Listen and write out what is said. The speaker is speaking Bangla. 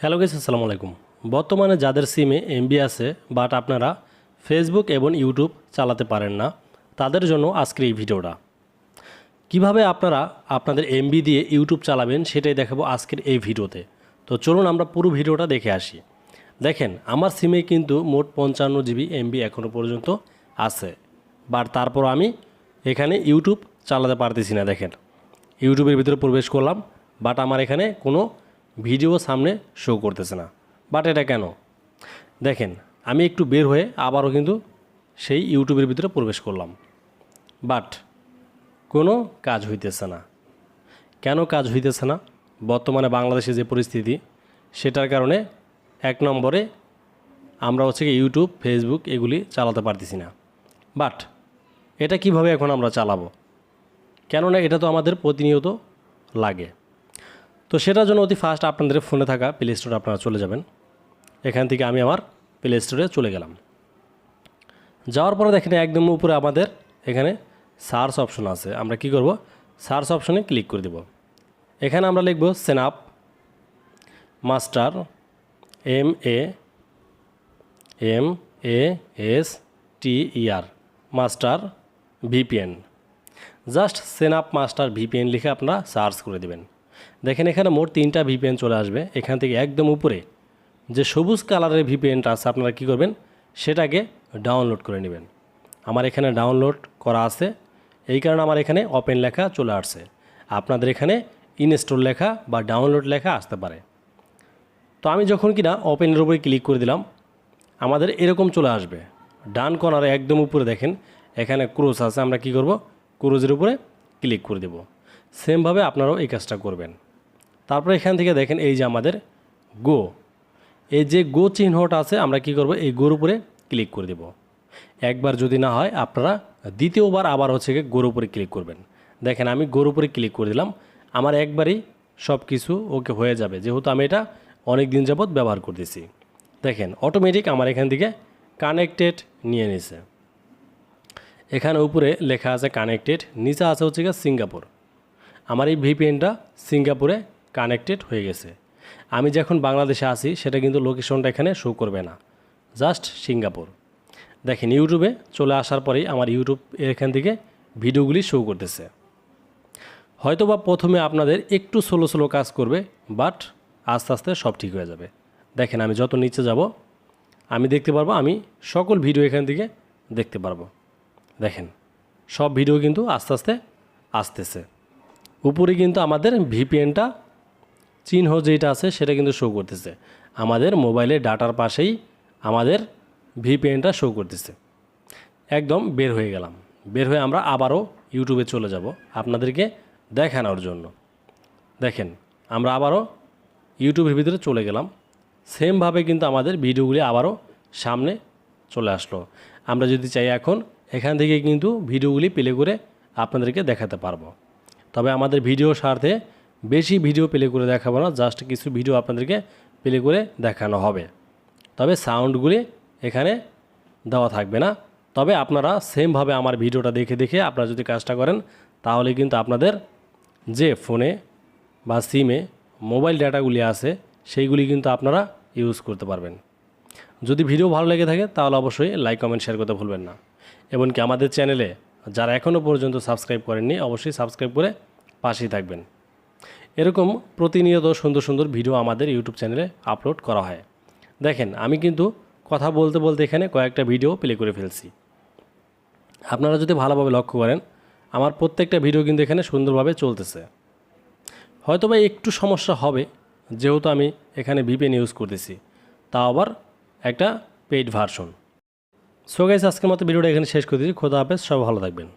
হ্যালো গেস আসসালামু আলাইকুম। বর্তমানে যাদের সিমে এমবি আছে বাট আপনারা ফেসবুক এবং ইউটিউব চালাতে পারেন না, তাদের জন্য আজকের এই ভিডিওটা। কীভাবে আপনারা আপনাদের এমবি দিয়ে ইউটিউব চালাবেন, সেটাই দেখাবো আজকের এই ভিডিওতে। তো চলুন আমরা পুরো ভিডিওটা দেখে আসি। দেখেন, আমার সিমে কিন্তু মোট পঞ্চান্ন জিবি এমবি এখনও পর্যন্ত আছে। বাট তারপর আমি এখানে ইউটিউব চালাতে পারতেছি না, দেখেন। ইউটিউবের ভিতরে প্রবেশ করলাম বাট আমার এখানে কোনো ভিডিও সামনে শো করতেছে না। বাট এটা কেন? দেখেন, আমি একটু বের হয়ে আবারও কিন্তু সেই ইউটিউবের ভিতরে প্রবেশ করলাম। বাট কোনো কাজ হইতেছে না। কেন কাজ হইতেছে না? বর্তমানে বাংলাদেশে যে পরিস্থিতি, সেটার কারণে এক নম্বরে আমরা হচ্ছে কি ইউটিউব ফেসবুক এগুলি চালাতে পারতেছি না। বাট এটা কীভাবে এখন আমরা চালাবো? কেননা এটা তো আমাদের প্রতিনিয়ত লাগে। তো সেটার জন্য অতি ফার্স্ট আপনাদের ফোনে থাকা প্লে স্টোরে আপনারা চলে যাবেন। এখান থেকে আমি আমার প্লে স্টোরে চলে গেলাম। যাওয়ার পরে দেখেন একদম উপরে আমাদের এখানে সার্চ অপশন আছে। আমরা কি করব? সার্চ অপশনে ক্লিক করে দেব। এখানে আমরা লিখব snap master M A M A S T E R master VPN just snap master VPN লিখে আপনারা সার্চ করে দেবেন। দেখেন এখানে মোট তিনটা ভিপিএন চলে আসবে। এখান থেকে একদম উপরে যে সবুজ কালারের ভিপিএনটা আছে, আপনারা কী করবেন? সেটাকে ডাউনলোড করে নেবেন। আমার এখানে ডাউনলোড করা আছে। এই কারণে আমার এখানে ওপেন লেখা চলে আসছে। আপনাদের এখানে ইনস্টল লেখা বা ডাউনলোড লেখা আসতে পারে। তো আমি যখন কিনা ওপেনের উপরে ক্লিক করে দিলাম, আমাদের এরকম চলে আসবে। ডান কর্নারে একদম উপরে দেখেন, এখানে ক্রোজ আছে, আমরা কি করব? ক্রোজের উপরে ক্লিক করে দেব। সেমভাবে আপনারাও এই কাজটা করবেন। তারপরে এখান থেকে দেখেন এই যে আমাদের গো। এই যে গো চিহ্নটা আছে, আমরা কি করব? এই গোর উপরে ক্লিক করে দেব। একবার যদি না হয়, আপনারা দ্বিতীয়বার আবার হচ্ছে গিয়ে গোর উপরে ক্লিক করবেন। দেখেন আমি গোর উপরে ক্লিক করে দিলাম। আমার একবারই সব কিছু ওকে হয়ে যাবে। যেহেতু আমি এটা অনেক দিন যাবৎ ব্যবহার করতেছি। দেখেন অটোমেটিক আমার এখান থেকে কানেক্টেড নিয়ে নিছে। এখানে উপরে লেখা আছে কানেক্টেড নিচে আছে হচ্ছে গিয়ে সিঙ্গাপুর। আমার এই ভিপিএনটা সিঙ্গাপুরে কানেক্টেড হয়ে গেছে। আমি যখন বাংলাদেশে আসি সেটা কিন্তু লোকেশনটা এখানে শো করবে না। Just Singapore. দেখেন, ইউটিউবে চলে আসার পরেই আমার ইউটিউব এখান থেকে ভিডিওগুলি শো করতেছে। হয়তোবা প্রথমে আপনাদের একটু স্লো স্লো কাজ করবে বাট আস্তে আস্তে সব ঠিক হয়ে যাবে। দেখেন, আমি যত নিচে যাব, আমি দেখতে পারব, আমি সকল ভিডিও এখান থেকে দেখতে পারব। দেখেন, সব ভিডিও কিন্তু আস্তে আস্তে আসতেছে। উপরে কিন্তু আমাদের ভিপিএনটা চিহ্ন যেটা আছে সেটা কিন্তু শো করতেছে। আমাদের মোবাইলের ডাটার পাশেই আমাদের ভিপিএনটা শো করতেছে। একদম বের হয়ে গেলাম। বের হয়ে আমরা আবারও ইউটিউবে চলে যাব আপনাদেরকে দেখানোর জন্য। দেখেন, আমরা আবারও ইউটিউবের ভিতরে চলে গেলাম। সেমভাবে কিন্তু আমাদের ভিডিওগুলি আবারও সামনে চলে আসলো। আমরা যদি চাই এখন এখান থেকে কিন্তু ভিডিওগুলি প্লে করে আপনাদেরকে দেখাতে পারব। তবে আমাদের ভিডিও স্বার্থে বেশি ভিডিও প্লে করে দেখাবো না জাস্ট কিছু ভিডিও আপনাদেরকে প্লে করে দেখানো হবে। তবে সাউন্ডগুলি এখানে দেওয়া থাকবে না। তবে আপনারা সেমভাবে আমার ভিডিওটা দেখে দেখে আপনারা যদি কাজটা করেন, তাহলে কিন্তু আপনাদের যে ফোনে বা সিমে মোবাইল ডাটাগুলি আছে, সেইগুলি কিন্তু আপনারা ইউজ করতে পারবেন। যদি ভিডিও ভালো লেগে থাকে, তাহলে অবশ্যই লাইক কমেন্ট শেয়ার করতে ভুলবেন না। এমনকি আমাদের চ্যানেলে যারা এখনও পর্যন্ত সাবস্ক্রাইব করেননি, অবশ্যই সাবস্ক্রাইব করে পাশেই থাকবেন। এরকম প্রতিনিয়ত সুন্দর সুন্দর ভিডিও আমাদের ইউটিউব চ্যানেলে আপলোড করা হয়। দেখেন, আমি কিন্তু কথা বলতে বলতে এখানে কয়েকটা ভিডিও প্লে করে ফেলছি। আপনারা যদি ভালোভাবে লক্ষ্য করেন, আমার প্রত্যেকটা ভিডিও কিন্তু এখানে সুন্দরভাবে চলতেছে। হয়তো বা একটু সমস্যা হবে, যেহেতু আমি এখানে ভিপিএন ইউজ করতেছি। তা আবার একটা পেইড ভার্সন সো গাইস আজকের মতো ভিডিওটা এখানে শেষ করে দিচ্ছি। খোদা হাফেজ সব ভালো থাকবেন।